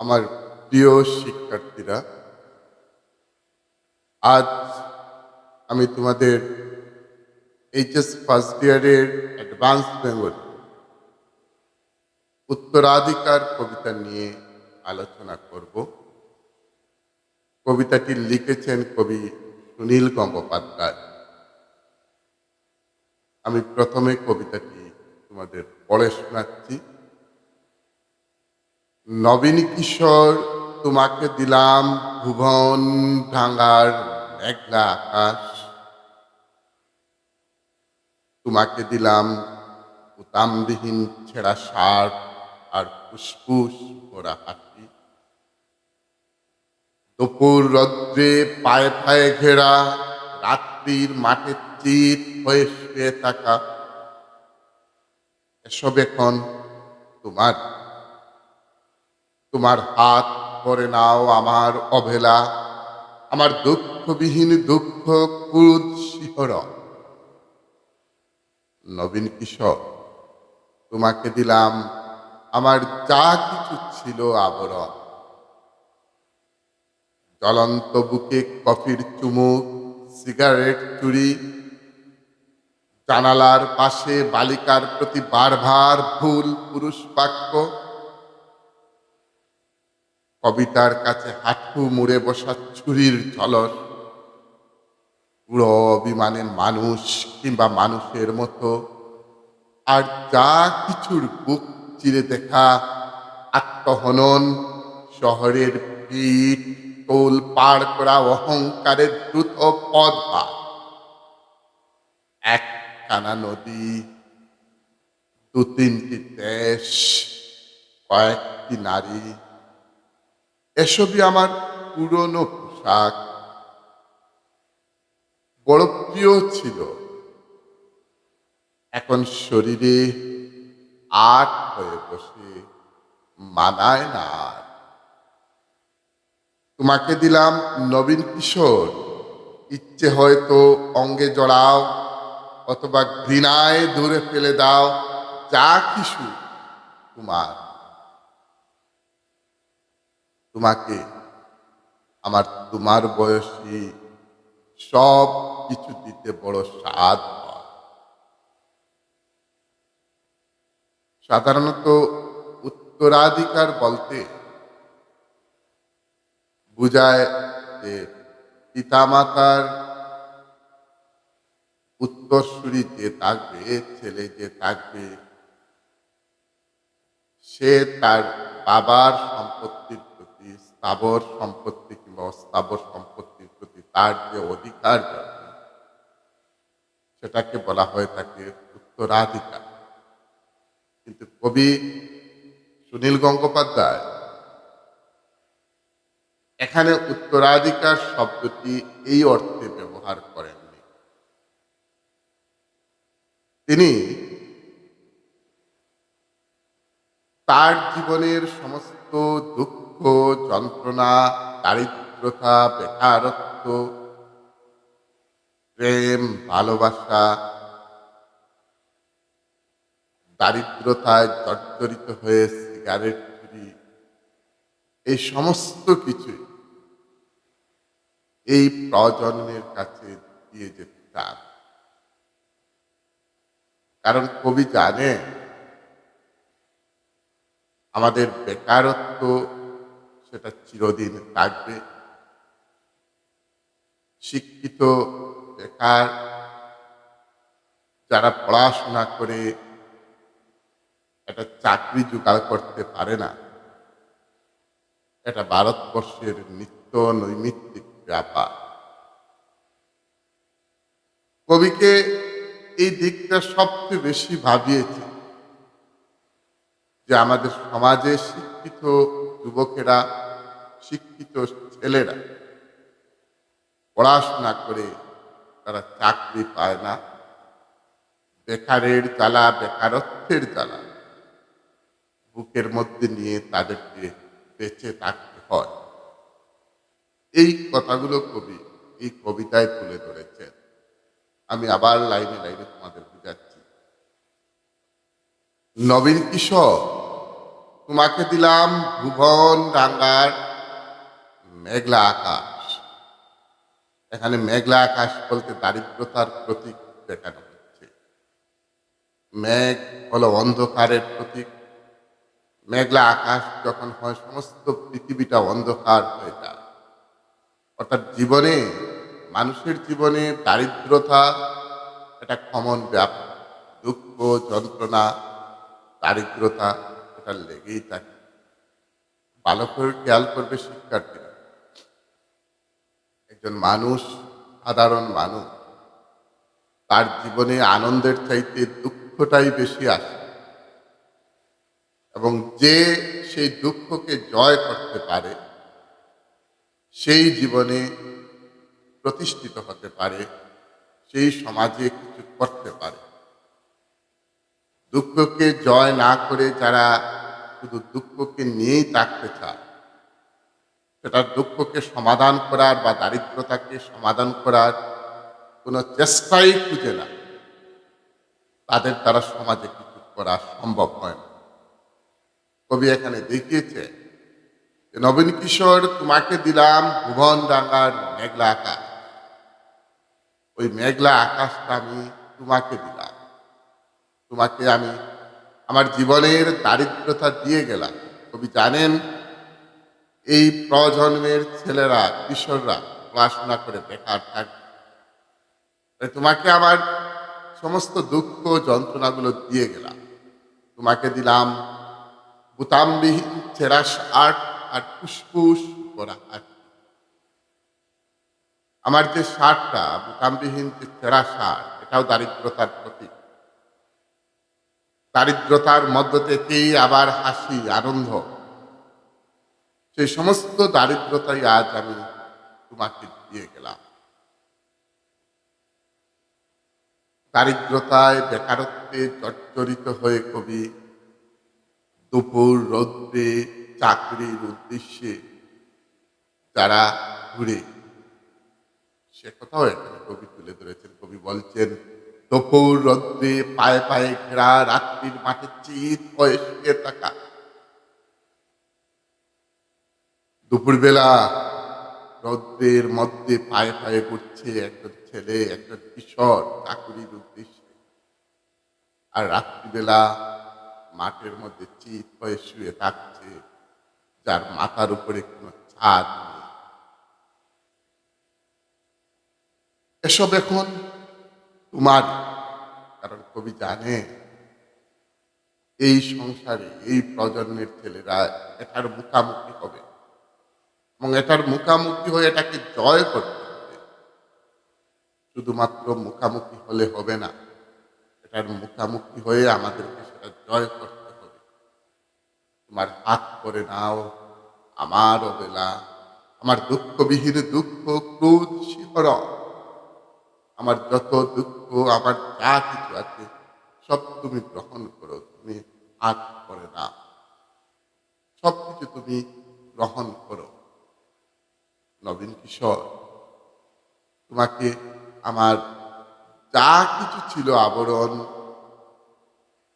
আমার প্রিয় শিক্ষার্থীরা, আজ আমি তোমাদের এইচএস ফার্স্ট ইয়ারের অ্যাডভান্স বেঙ্গল উত্তরাধিকার কবিতা নিয়ে আলোচনা করব। কবিতাটি লিখেছেন কবি সুনীল গঙ্গোপাধ্যায়। আমি প্রথমে কবিতাটি তোমাদের পড়ে শোনাচ্ছি। নবীন কিশোর তোমাকে দিলাম ভুবন ভাঙার মেঘলা আকাশ। তোমাকে দিলাম উতামবিহীন ছেঁড়া শার্ট আর ফুসফুস ভরা হাসি দুপুর রৌদ্রে পায়ে পায়ে ঘেরা রাত্রির মাঠের চিত হয়ে শুয়ে থাকা। এসব এখন তোমার তোমার হাত করে নাও আমার অভেলা আমার দুঃখবিহীন দুঃখ ক্রুদ শিহর নবীন কিশোর তোমাকে দিলাম আমার যা কিছু ছিল আবরণ। জ্বলন্ত বুকে কফির চুমুক সিগারেট চুরি, জানালার পাশে বালিকার প্রতি বারবার ভুল পুরুষ বাক্য কবিতার কাছে হাঁটু মুড়ে বসা ছুরির ঝলস পুরো অভিমানে মানুষ কিংবা মানুষের মতো। আর যা কিছুর বুক চিরে দেখা আত্মহনন, শহরের পিঠ টোল পার করা অহংকারের দ্রুত পদ একখানা নদী, দু তিনটি দেশ, কয়েকটি নারী এসবই আমার পুরনো পোশাক। বড় প্রিয় ছিল। এখন শরীরে আট হয়ে বসে মানায় না তোমাকে দিলাম নবীন কিশোর। ইচ্ছে হয়তো অঙ্গে জড়াও, অথবা ঘৃণায় দূরে ফেলে দাও, যা কিছু তোমার। তোমাকে, আমার তোমার বয়সী সব কিছু দিতে বড় স্বাদ সাধারণত উত্তরাধিকার বলতে বুঝায় যে পিতামাতার উত্তরসূরি যে থাকবে, ছেলে যে থাকবে, সে তার বাবার সম্পত্তির স্থাবর সম্পত্তি কিংবা অস্থাবর সম্পত্তির প্রতি তার যে অধিকার সেটাকে বলা হয়ে থাকে উত্তরাধিকার। কিন্তু কবি সুনীল গঙ্গোপাধ্যায় এখানে উত্তরাধিকার শব্দটি এই অর্থে ব্যবহার করেননি। তিনি তার জীবনের সমস্ত দুঃখ, যন্ত্রণা, দারিদ্রতা, বেকারত্ব, প্রেম, ভালোবাসা, দারিদ্রতায় জর্জরিত হয়ে সিগারেট চুরি, এই সমস্ত কিছু এই প্রজন্মের কাছে দিয়ে যেতে চান। কারণ কবি জানেন আমাদের বেকারত্ব সেটা চিরদিন থাকবে শিক্ষিত বেকার যারা পড়াশোনা করে একটা চাকরি জোগাড় করতে পারে না, এটা ভারতবর্ষের নিত্য নৈমিত্তিক ব্যাপার। কবিকে এই দিকটা সবচেয়ে বেশি ভাবিয়েছে। যে আমাদের সমাজে শিক্ষিত যুবকেরা, শিক্ষিত ছেলেরা পড়াশোনা করে তারা চাকরি পায় না। বেকারের জ্বালা, বেকারত্বের জ্বালা বুকের মধ্যে নিয়ে তাদেরকে বেঁচে থাকতে হয়। এই কথাগুলো কবি, এই কবিতায় তুলে ধরেছেন। আমি আবার লাইনে লাইনে তোমাদের বুঝাচ্ছি। নবীন কিশোর তোমাকে দিলাম ভুবন ডাঙ্গার মেঘলা আকাশ। এখানে মেঘলা আকাশ বলতে দারিদ্রতার প্রতীক দেখানো হচ্ছে। মেঘ হলো অন্ধকারের প্রতীক। মেঘলা আকাশ যখন হয়, সমস্ত পৃথিবীটা অন্ধকার হয়ে যায়। অর্থাৎ জীবনে, মানুষের জীবনে দারিদ্রতা এটা কমন ব্যাপার। দুঃখ, যন্ত্রণা, দারিদ্রতা এটা লেগেই থাকে। ভালো করে খেয়াল করবে শিক্ষার্থীরা। একজন মানুষ, সাধারণ মানুষ, তার জীবনে আনন্দের চাইতে দুঃখটাই বেশি আসে। এবং যে সেই দুঃখকে জয় করতে পারে, সেই জীবনে প্রতিষ্ঠিত হতে পারে, সেই সমাজে কিছু করতে পারে। দুঃখকে জয় না করে যারা শুধু দুঃখকে নিয়েই থাকতে চায়, সেটা দুঃখকে সমাধান করার বা দারিদ্রতাকে সমাধান করার কোনো চেষ্টাই খুঁজে না। তাদের দ্বারা সমাজে কিছু করা সম্ভব হয় না। কবি এখানে দেখিয়েছে নবীন কিশোর, তোমাকে দিলাম ভুবন ডাঙ্গার মেঘলা আকাশ। ওই মেঘলা আকাশটা আমি তোমাকে দিলাম। তোমাকে আমি আমার জীবনের দারিদ্রতা দিয়ে গেলাম। কবি জানেন, এই প্রজন্মের ছেলেরা, কিশোররা পড়াশোনা করে বেকার থাকবে তোমাকে আমার সমস্ত দুঃখ, যন্ত্রণাগুলো দিয়ে গেলাম। তোমাকে দিলাম বুতামবিহীন ছেঁড়া আর্ট আর ফুসফুস করা আর্ট আমার যে শার্টটা বুতামবিহীন যে ছেঁড়া শার্ট এটাও দারিদ্রতার প্রতীক। দারিদ্রতার মধ্য থেকেই আবার হাসি, আনন্দ। সেই সমস্ত দারিদ্রতাই আজ আমি তোমাকে দিয়ে গেলাম। দারিদ্রতায় বেকারত্বে জর্জরিত হয়ে কবি দুপুর রৌদ্রে চাকরির উদ্দেশ্যে যারা ঘুরে, সে কথাও এখানে কবি তুলে ধরেছেন। কবি বলছেন দুপুর রৌদ্রে পায়ে পায়ে ঘেরা রাত্রির মাঠে চিত হয়ে শুয়ে থাকা দুপুরবেলা রৌদ্রের মধ্যে পায়ে পায়ে ঘুরছে একজন ছেলে একজন কিশোর চাকুরির উদ্দেশ্যে। আর রাত্রিবেলা মাঠের মধ্যে চিত হয়ে শুয়ে থাকছে, যার মাথার উপরে কোনো ছাদ নেই। এসব এখন তোমার কারণ কবি জানে এই সংসারে, এই প্রজন্মের ছেলেরা এটার মুখামুখি হবে। এবং এটার মুখামুখি হয়ে এটাকে জয় করতে হবে। শুধুমাত্র মুখামুখি হলে হবে না, এটার মুখামুখি হয়ে আমাদেরকে সেটা জয় করতে হবে। তোমার হাত করে নাও, আমার অবেলা, আমার দুঃখবিহীন দুঃখ, ক্রোধ শিহর আমার যত দুঃখ, আমার যা কিছু আছে, সব তুমি গ্রহণ করো, তুমি হাত করে নাও সব কিছু তুমি গ্রহণ করো। নবীন কিশোর, তোমাকে আমার যা কিছু ছিল আবরণ,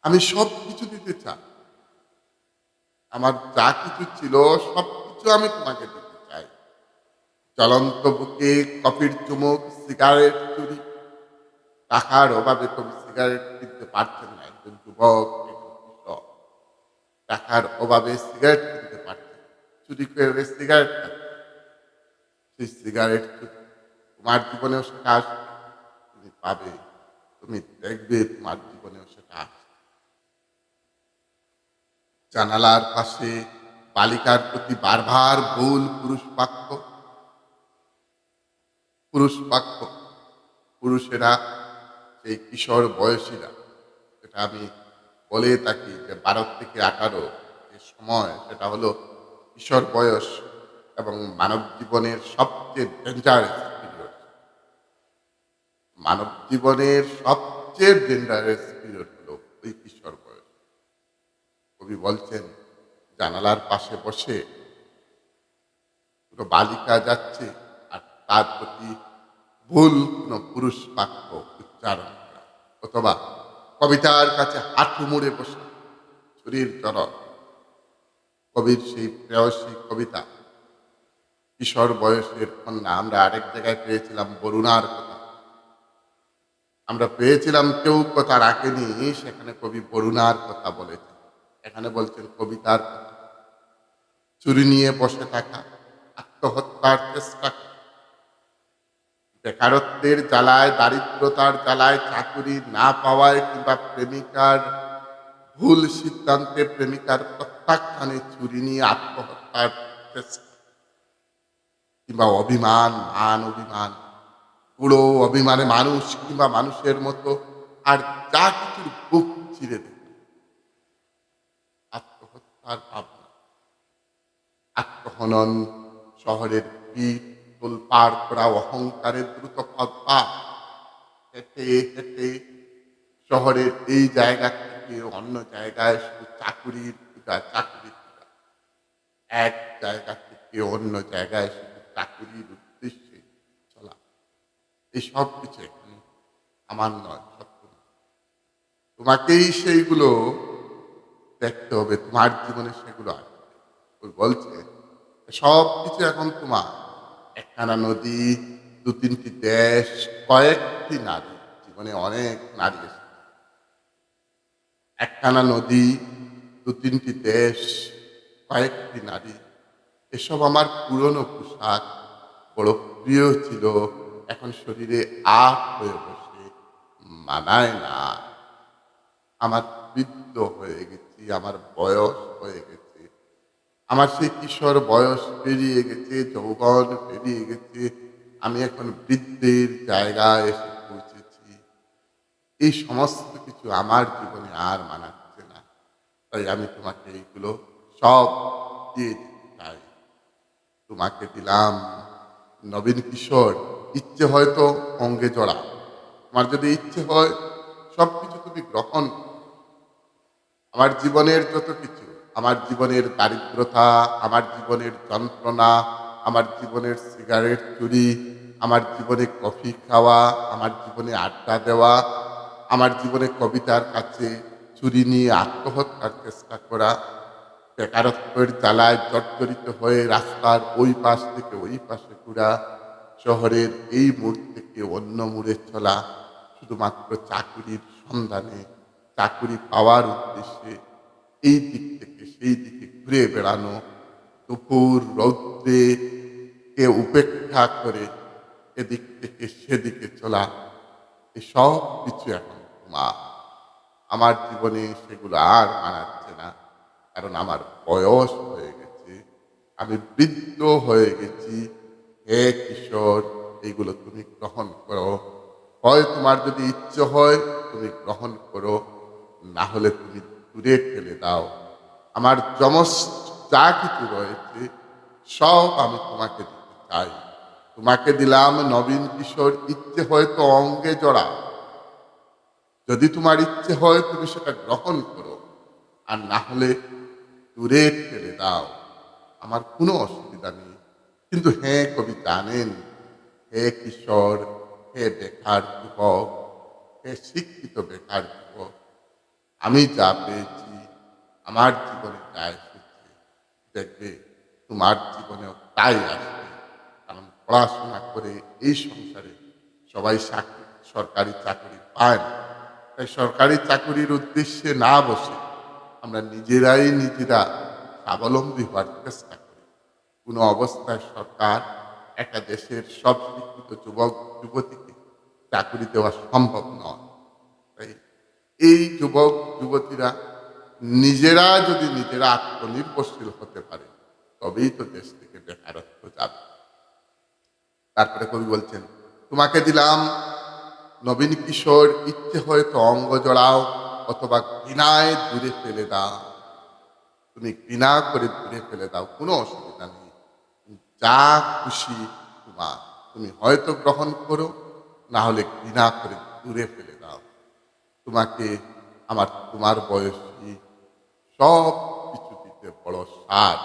আমি সব কিছু দিতে চাই। আমার যা কিছু ছিল, সব কিছু আমি তোমাকে দিতে চলন্ত বুকে কফির চুমুক সিগারেট চুরি। টাকার অভাবে কবি সিগারেট কিনতে পারছেন না একজন যুবক টাকার অভাবে সিগারেট কিনতে পারছেন চুরি করে সিগারেট সেই সিগারেট তোমার জীবনেও সেটা আসবে। তুমি পাবে। তুমি দেখবে তোমার জীবনেও সেটা জানালার পাশে বালিকার প্রতি বারবার ভুল পুরুষ বাক্য পুরুষ বাক্য। পুরুষেরা সেই কিশোর বয়সীরা, যেটা আমি বলে থাকি যে বারো থেকে আঠারো যে সময়, সেটা হলো কিশোর বয়স এবং মানব জীবনের সবচেয়ে ডেঞ্জারাস পিরিয়ড মানব জীবনের সবচেয়ে ডেঞ্জারাস পিরিয়ড হলো ওই কিশোর বয়স। কবি বলছেন, জানালার পাশে বসে পুরো বালিকা যাচ্ছে আর তার প্রতি ভুল কোনো পুরুষ বাক্য উচ্চারণ করা। অথবা কবিতার কাছে হাঁটু মুড়ে বসে, শরীর চরক কবির সেই প্রেয়সী কবিতা, কিশোর বয়সের কন্যা। আমরা আরেক জায়গায় পেয়েছিলাম বরুণার কথা। আমরা পেয়েছিলাম কেউ কথা রাখেনি, সেখানে কবি বরুণার কথা বলেছেন। এখানে বলছেন কবিতার কথা। চুরি নিয়ে বসে থাকা, আত্মহত্যার চেষ্টা বেকারত্বের জ্বালায়, দারিদ্রতার জ্বালায় চাকুরি না পাওয়ায় কিংবা প্রেমিকার ভুল সিদ্ধান্তে প্রেমিকার প্রত্যাখ্যানে চুরি নিয়ে আত্মহত্যার কিংবা অভিমান, মান অভিমান, পুরো অভিমানে মানুষ কিংবা মানুষের মতো আর যা কিছুর বুক চিরে দেবে আত্মহত্যার ভাবনা। আত্মহনন শহরের পিঠ তোলপাড় করা অহংকারের দ্রুত পদ্মা হেঁটে হেঁটে শহরের এই জায়গা থেকে অন্য জায়গায় শুধু চাকুরির পূজা চাকুরির পূজা। এক জায়গা থেকে অন্য জায়গায় শুধু চাকুরির উদ্দেশ্যে চলা। এই সব কিছু এখানে আমার নয় সত্য তোমাকেই সেইগুলো দেখতে হবে, তোমার জীবনে সেগুলো আসবে। বলছে সব কিছু এখন তোমার। একখানা নদী দু তিনটি দেশ, কয়েকটি নারী, জীবনে অনেক নারী একখানা নদী দু তিনটি দেশ, কয়েকটি নারী, এসব আমার পুরনো পোশাক বড় প্রিয় ছিল, এখন শরীরে আপ হয়ে বসে, মানায় না। আমার বৃদ্ধ হয়ে গেছি, আমার বয়স হয়ে গেছে। আমার সেই কিশোর বয়স পেরিয়ে গেছে, যৌবন পেরিয়ে গেছে, আমি এখন বৃদ্ধের জায়গায় এসে পৌঁছেছি। এই সমস্ত কিছু আমার জীবনে আর মানাচ্ছে না। তাই আমি তোমাকে এইগুলো সব দিয়ে দিতে চাই। তোমাকে দিলাম, নবীন কিশোর, ইচ্ছে হয়তো অঙ্গে জড়া। তোমার যদি ইচ্ছে হয় সব কিছু তুমি গ্রহণ আমার জীবনের যত কিছু আমার জীবনের দারিদ্রতা, আমার জীবনের যন্ত্রণা, আমার জীবনের সিগারেট চুরি, আমার জীবনে কফি খাওয়া, আমার জীবনে আড্ডা দেওয়া, আমার জীবনে কবিতার কাছে চুরি নিয়ে আত্মহত্যার চেষ্টা করা, বেকারত্বের জ্বালায় জর্জরিত হয়ে রাস্তার ওই পাশ থেকে ওই পাশে ঘোরা, শহরের এই মোড় থেকে অন্য মোড়ে চলা, শুধুমাত্র চাকুরির সন্ধানে, চাকুরি পাওয়ার উদ্দেশ্যে এই দিক থেকে সেই দিকে ঘুরে বেড়ানো। দুপুর রৌদ্রে কে উপেক্ষা করে এদিক থেকে সেদিকে চলা এসব কিছু এখন তোমার। আমার জীবনে সেগুলো আর মানাচ্ছে না, কারণ আমার বয়স হয়ে গেছে। আমি বৃদ্ধ হয়ে গেছি। হে কিশোর এইগুলো তুমি গ্রহণ করো। হয় তোমার যদি ইচ্ছে হয়, তুমি গ্রহণ করো। না হলে তুমি দূরে ফেলে দাও। আমার যমস যা কিছু রয়েছে, সব আমি তোমাকে দিতে চাই। তোমাকে দিলাম নবীন কিশোর, ইচ্ছে হয়তো অঙ্গে জড়া যদি তোমার ইচ্ছে হয় তুমি সেটা গ্রহণ করো, আর না হলে দূরে ফেলে দাও। আমার কোনো অসুবিধা নেই। কিন্তু হ্যাঁ কবি জানেন, হে কিশোর, হে বেকার যুবক, হে শিক্ষিত বেকার যুবক আমি যা পেয়েছি, আমার জীবনে যা এসেছে, দেখবে তোমার জীবনেও তাই আসবে। কারণ পড়াশোনা করে এই সংসারে সবাই চাকরি, সরকারি চাকরি পায় না। তাই সরকারি চাকরির উদ্দেশ্যে না বসে আমরা নিজেরাই নিজেরা স্বাবলম্বী হওয়ার চেষ্টা করি। কোনো অবস্থায় সরকার একটা দেশের সব শিক্ষিত যুবক, যুবতীকে চাকরি দেওয়া সম্ভব নয়। এই যুবক, যুবতীরা নিজেরা যদি নিজেরা আত্মনির্ভরশীল হতে পারে, তবেই তো দেশ থেকে বেকারত্ব যাবে। তারপরে কবি বলছেন, তোমাকে দিলাম, নবীন কিশোর, ইচ্ছে হয়তো অঙ্গ জড়াও, অথবা ঘৃণায় দূরে ফেলে দাও। তুমি ঘৃণা করে দূরে ফেলে দাও, কোনো অসুবিধা নেই। যা খুশি তোমার। তুমি হয়তো গ্রহণ করো না হলে ঘৃণা করে দূরে ফেলে তোমাকে আমার, তোমার বয়সী সব কিছু দিতে বড় সার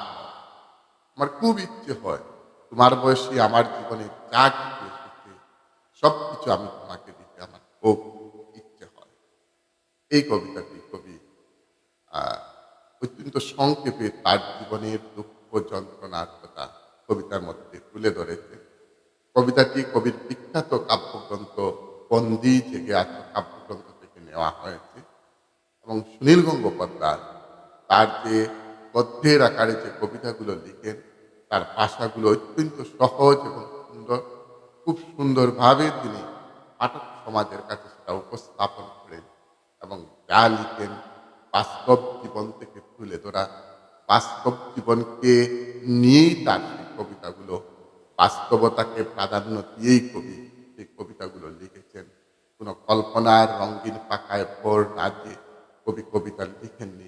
আমার খুব ইচ্ছে হয় তোমার বয়সী আমার জীবনে যা কিছু এসেছে, সব কিছু আমি তোমাকে দিতে আমার খুব ইচ্ছে হয়। এই কবিতাটি কবি অত্যন্ত সংক্ষেপে তার জীবনের দুঃখ যন্ত্রণার কথা কবিতার মধ্যে তুলে ধরেছে কবিতাটি কবির বিখ্যাত কাব্যগ্রন্থ বন্দি জেগে আছো, কাব্যগ্রন্থ নেওয়া হয়েছে। এবং সুনীল গঙ্গোপাধ্যায় তার যে গদ্যের আকারে যে কবিতাগুলো লিখেন, তার ভাষাগুলো অত্যন্ত সহজ এবং সুন্দর। খুব সুন্দরভাবে তিনি পাঠক সমাজের কাছে সেটা উপস্থাপন করেন এবং যা লিখেন বাস্তব জীবন থেকে তুলে ধরা, বাস্তব জীবনকে নিয়েই তার সেই কবিতাগুলো, বাস্তবতাকে প্রাধান্য দিয়েই কবি সেই কবিতাগুলো লিখেছেন। কোনো কল্পনার রঙিন পাখায় ভোর না দিয়ে কবি কবিতা লিখেননি।